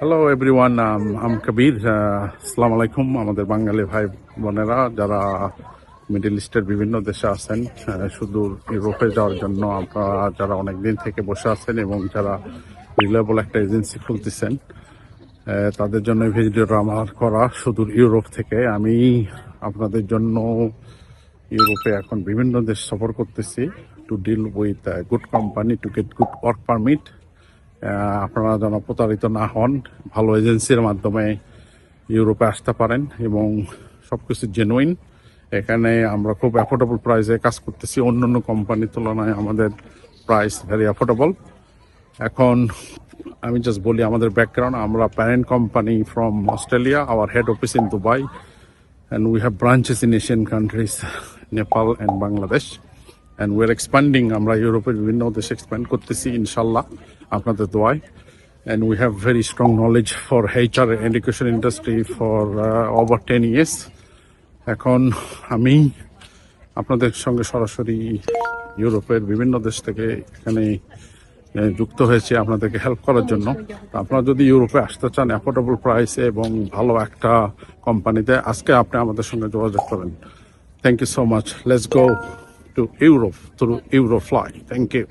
Hello everyone আম কবির আসসালামু আলাইকুম আমাদের বাঙালি ভাই বোনেরা, যারা মিডল ইস্টের বিভিন্ন দেশে আছেন সুদূর ইউরোপে যাওয়ার জন্য আপনারা যারা অনেক দিন থেকে বসে আছেন এবং যারা রিলায়েবল একটা এজেন্সি খুলতেছেন তাদের জন্য ভিডিওটা আমার করা সুদূর ইউরোপ থেকে। আমি আপনাদের জন্য ইউরোপে এখন বিভিন্ন দেশ সফর করতেছি to deal with good company to get good work permit আপনারা যেন প্রতারিত না হন, ভালো এজেন্সির মাধ্যমে ইউরোপে আসতে পারেন এবং সব কিছু জেনুইন এখানে আমরা খুব অ্যাফোর্ডেবল প্রাইসে কাজ করতেছি। অন্য অন্য কোম্পানির তুলনায় আমাদের প্রাইস ভেরি অ্যাফোর্ডেবল এখন আমি জাস্ট বলি আমাদের ব্যাকগ্রাউন্ড আমরা parent company from Australia our head office in Dubai and we have branches in Asian countries Nepal and Bangladesh. And we're expanding, আমরা ইউরোপের বিভিন্ন দেশে এক্সপ্যান্ড করতেছি ইনশাল্লাহ আপনাদের দোয়ায়। And we have very strong knowledge for and education industry for uh, over 10 এখন আমি আপনাদের সঙ্গে সরাসরি ইউরোপের বিভিন্ন দেশ থেকে এখানে যুক্ত হয়েছে আপনাদেরকে হেল্প করার জন্য। আপনারা যদি ইউরোপে আসতে চান অ্যাফোর্ডেবল প্রাইসে এবং ভালো একটা কোম্পানিতে আজকে আপনি আমাদের সঙ্গে যোগাযোগ করেন thank you so much let's go to Europe through Euro Fly thank you